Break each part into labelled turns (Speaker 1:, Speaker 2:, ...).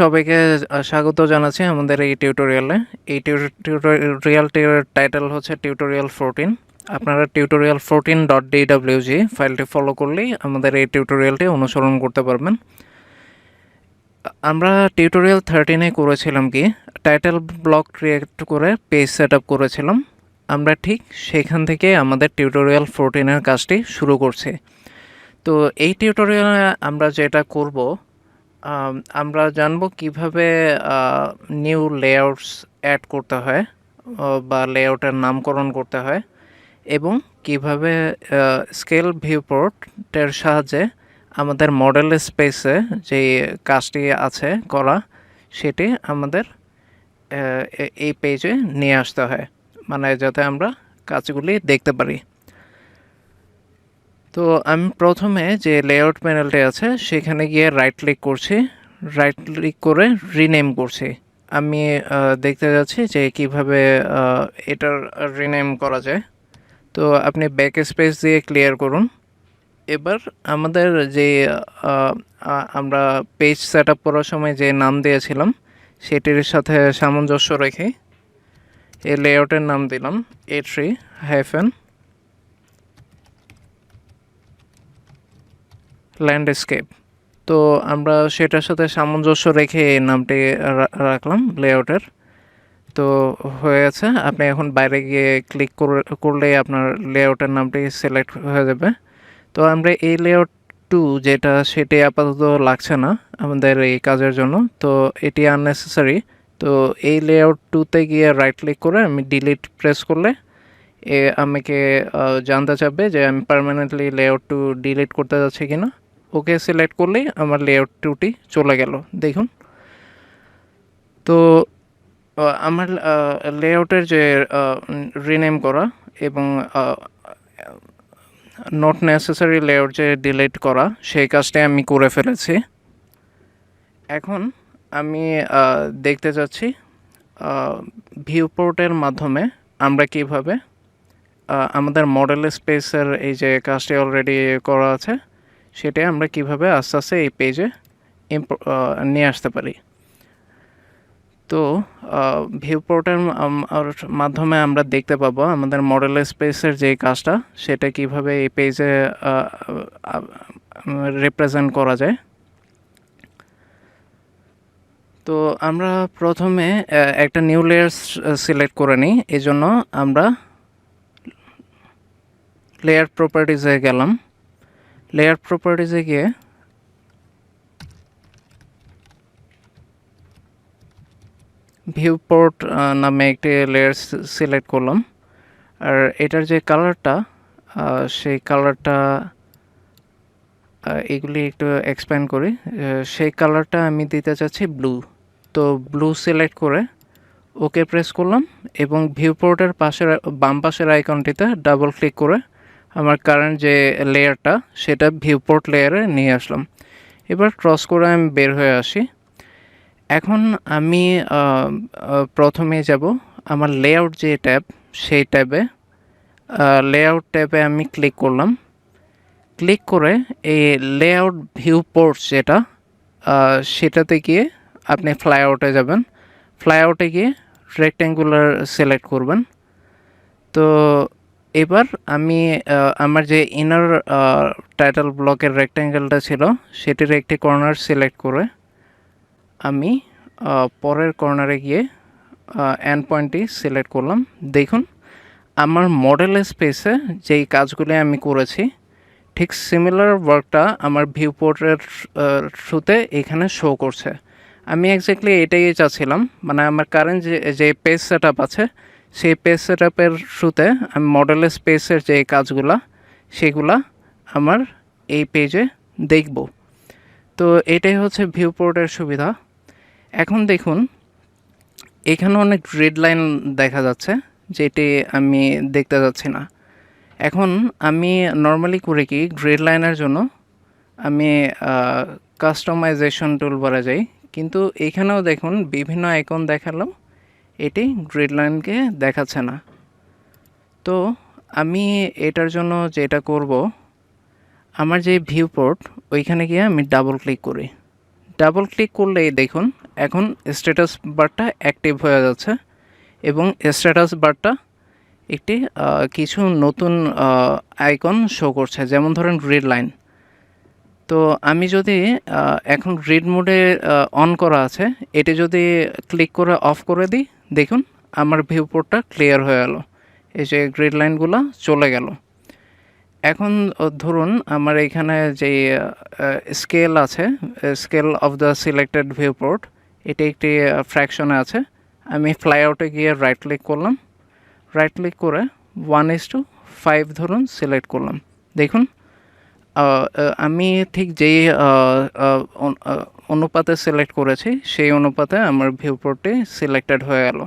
Speaker 1: সবাইকে স্বাগত জানাচ্ছি আমাদের এই টিউটোরিয়ালে এই টিউটোরিয়ালটির টাইটেল হচ্ছে টিউটোরিয়াল ফোরটিন আপনারা টিউটোরিয়াল ফোরটিন ডট ডিডাব্লিউজি ফাইলটি ফলো করলেই আমাদের এই টিউটোরিয়ালটি অনুসরণ করতে পারবেন। আমরা টিউটোরিয়াল থার্টিনে করেছিলাম কি? টাইটেল ব্লক ক্রিয়েট করে পেজ সেট আপ করেছিলাম। আমরা ঠিক সেখান থেকে আমাদের টিউটোরিয়াল ফোরটিনের কাজটি শুরু করছি। তো এই টিউটোরিয়ালে আমরা যেটা করব আমরা জানব কীভাবে নিউ লেআউটস অ্যাড করতে হয় বা লেআউটের নামকরণ করতে হয়, এবং কীভাবে স্কেল ভিউপোর্টের সাহায্যে আমাদের মডেল স্পেসে যে কাজটি আছে, করা, সেটি আমাদের এই পেজে নিয়ে আসতে হয় মানে যাতে আমরা কাজগুলি দেখতে পারি। তো আমি প্রথমে যে লেআউট প্যানেলটি আছে, সেখানে গিয়ে রাইট ক্লিক করছি। রাইট ক্লিক করে রিনেম করছি। আমি দেখতে যাচ্ছি যে কীভাবে এটার রিনেম করা যায়। তো আপনি ব্যাক স্পেস দিয়ে ক্লিয়ার করুন। এবার আমাদের যে আমরা পেজ সেট আপ করার সময় যে নাম দিয়েছিলাম, সেটির সাথে সামঞ্জস্য রেখে এই লেআউটের নাম দিলাম এ থ্রি হাইফেন ল্যান্ডস্কেপ তো আমরা সেটার সাথে সামঞ্জস্য রেখে এই নামটি রাখলাম, লেআউটের। তো হয়ে গেছে, আপনি এখন বাইরে গিয়ে ক্লিক করলে আপনার লেআউটের নামটি সিলেক্ট হয়ে যাবে। তো আমরা এই লেআউট টু যেটা, সেটি আপাতত লাগছে না আমাদের এই কাজের জন্য। তো এটি আননেসেসারি তো এই লেআউট টুতে গিয়ে রাইট ক্লিক করে আমি ডিলিট প্রেস করলে এ, আমাকে জানতে চাবে যে আমি পার্মানেন্টলি লেআউট টু ডিলিট করতে যাচ্ছি কি না ওকে সিলেক্ট করলেই আমার লেআউট টুটি চলে গেল, দেখুন। তো আমার লেআউটের যে রিনেম করা এবং নট নেসেসারি লেআউট যে ডিলিট করা, সেই কাজটাই আমি করে ফেলেছি। এখন আমি দেখতে যাচ্ছি ভিউ পোর্টের মাধ্যমে আমরা কীভাবে আমাদের মডেল স্পেসের এই যে কাজটি অলরেডি করা আছে, সেটা আমরা কীভাবে আস্তে আস্তে এই পেজে নিয়ে আসতে পারি। তো ভিউ পোর্টের মাধ্যমে আমরা দেখতে পাবো আমাদের মডেল স্পেসের যে কাজটা, সেটা কীভাবে এই পেজে রিপ্রেজেন্ট করা যায়। তো আমরা প্রথমে একটা নিউ লেয়ার সিলেক্ট করে নিই। এই জন্য আমরা লেয়ার প্রপার্টিজে গেলাম। লেয়ার প্রপার্টিজে গিয়ে ভিউ পোর্ট নামে একটি লেয়ার সিলেক্ট করলাম। আর এটার যে কালারটা সেই কালারটা এগুলি একটু এক্সপ্যান্ড করি। সেই কালারটা আমি দিতে চাচ্ছি ব্লু তো ব্লু সিলেক্ট করে ওকে প্রেস করলাম এবং ভিউ পোর্টের পাশের, বাম পাশের আইকনটিতে ডাবল ক্লিক করে আমার কারেন্ট যে লেয়ারটা সেটা ভিউ পোর্ট লেয়ারে নিয়ে আসলাম। এবার ক্রস করে আমি বের হয়ে আসি। এখন আমি প্রথমে যাব আমার লেআউট যে ট্যাব, সেই ট্যাবে। লেআউট ট্যাবে আমি ক্লিক করলাম। ক্লিক করে এই লেআউট ভিউ পোর্টস যেটা সেটাতে গিয়ে আপনি ফ্লাইআউটে যাবেন। ফ্লাইআউটে গিয়ে রেক্ট্যাঙ্গুলার সিলেক্ট করবেন। তো এবার আমি আমার যে ইনার টাইটেল ব্লকের রেক্ট্যাঙ্গেলটা ছিল, সেটির একটি কর্নার সিলেক্ট করে আমি পরের কর্নারে গিয়ে এন্ড পয়েন্টটি সিলেক্ট করলাম। দেখুন, আমার মডেল স্পেসে যেই কাজগুলি আমি করেছি, ঠিক সিমিলার ওয়ার্কটা আমার ভিউ পোর্টের থ্রুতে এখানে শো করছে। আমি এক্স্যাক্টলি এটাই চাচ্ছিলাম মানে আমার কারেন্ট যে যে পেজ সেট আছে সেই পেজ সেট আপের থ্রুতে আমি মডেলের স্পেসের যে কাজগুলা, সেগুলা আমার এই পেজে দেখব। তো এটাই হচ্ছে ভিউ পোর্টের সুবিধা। এখন দেখুন, এখানে অনেক রেড লাইন দেখা যাচ্ছে, যেটি আমি দেখতে যাচ্ছি না। এখন আমি নর্মালি করে কি গ্রেড লাইনের জন্য আমি কাস্টমাইজেশন টুল বলা যাই। কিন্তু এখানেও দেখুন, বিভিন্ন আইকন দেখাল এটি গ্রিড লাইনকে দেখাচ্ছে না। তো আমি এটার জন্য যেটা করব, আমার যে ভিউ পোর্ট ওইখানে গিয়ে আমি ডাবল ক্লিক করি। ডাবল ক্লিক করলেই দেখুন, এখন স্ট্যাটাস বারটা অ্যাক্টিভ হয়ে যাচ্ছে এবং স্ট্যাটাস বারটা একটি কিছু নতুন আইকন শো করছে, যেমন ধরেন গ্রিড লাইন তো আমি যদি এখন গ্রিড মোডে অন করা আছে, এটি যদি ক্লিক করে অফ করে দিই দেখুন, আমার ভিউপোর্টটা ক্লিয়ার হয়ে গেল। এই যে গ্রিড লাইনগুলো চলে গেল। এখন ধরুন, আমার এখানে যে স্কেল আছে scale of the selected viewport এটি একটি ফ্র্যাকশনে আছে। আমি ফ্লাইআউটে গিয়ে রাইট ক্লিক করলাম। রাইট ক্লিক করে ওয়ান ইস টু ফাইভ ধরুন সিলেক্ট করলাম। দেখুন আমি ঠিক যেই অনুপাতে সিলেক্ট করেছি, সেই অনুপাতে আমার ভিউপোর্টটি সিলেক্টেড হয়ে গেল।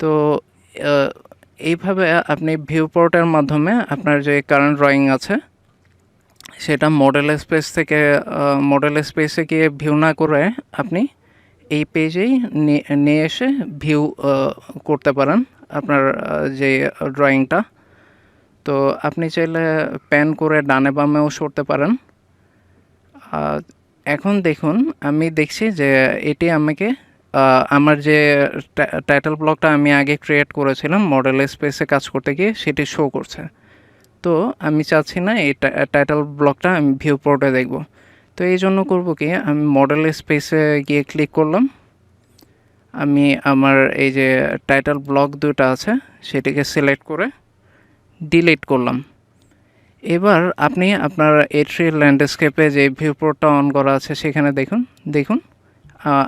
Speaker 1: তো এইভাবে আপনি ভিউপোর্টের মাধ্যমে আপনার যে কারেন্ট ড্রয়িং আছে, সেটা মডেল স্পেস থেকে মডেল স্পেসে গিয়ে ভিউ না করে আপনি এই পেজেই নিয়ে- এসে ভিউ করতে পারেন আপনার যে ড্রয়িংটা তো, আপনি চাইলে প্যান করে ডানে বামেও সরতে পারেন। এখন দেখুন, আমি দেখছি যে এটি আমাকে আমার যে টাইটেল ব্লকটা আমি আগে ক্রিয়েট করেছিলাম মডেল স্পেসে কাজ করতে গিয়ে, সেটি শো করছে। তো আমি চাচ্ছি না এই টাইটেল ব্লকটা আমি ভিউ পোর্টে দেখব। তো এই জন্য করব কি, আমি মডেল স্পেসে গিয়ে ক্লিক করলাম। আমি আমার এই যে টাইটেল ব্লক দুটো আছে, সেটিকে সিলেক্ট করে ডিলিট করলাম। এবার আপনি আপনার এ থ্রি ল্যান্ডস্কেপে যে ভিউপোর্টটা অন করা আছে সেখানে দেখুন। দেখুন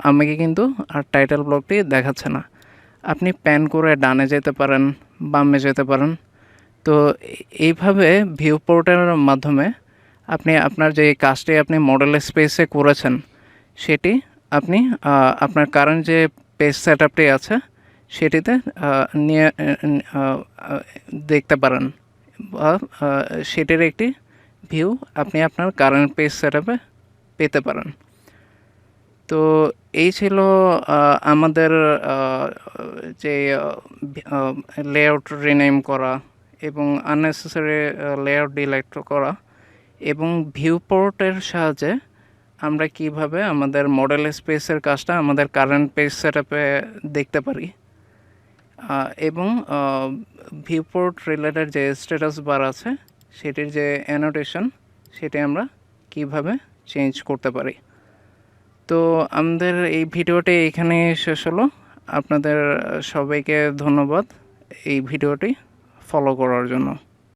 Speaker 1: আমাকে কিন্তু আর টাইটেল ব্লকটি দেখাচ্ছে না। আপনি প্যান করে ডানে যেতে পারেন, বামে যেতে পারেন। তো এই- এইভাবে ভিউপোর্টের মাধ্যমে আপনি আপনার যে কাজটি আপনি মডেল স্পেসে করেছেন, সেটি আপনি আপনার কারেন্ট যে পেজ সেট আছে, সেটিতে নিয়ে দেখতে পারেন। বা সেটির একটি ভিউ আপনি আপনার কারেন্ট পেজ সেট পেতে পারেন। তো এই ছিল আমাদের যে লেআউট রিনেম করা এবং আননেসেসারি লেআউট ডিলাইট করা এবং ভিউ পোর্টের সাহায্যে আমরা কীভাবে আমাদের মডেল স্পেসের কাজটা আমাদের কারেন্ট পেজ সেট দেখতে পারি। এবং ভিউপোর্ট রিলেটেড যে স্ট্যাটাস বার আছে, সেটির যে অ্যানোটেশন সেটি আমরা কীভাবে চেঞ্জ করতে পারি। তো আমাদের এই ভিডিওটি এখানে শেষ হলো। আপনাদের সবাইকে ধন্যবাদ এই ভিডিওটি ফলো করার জন্য।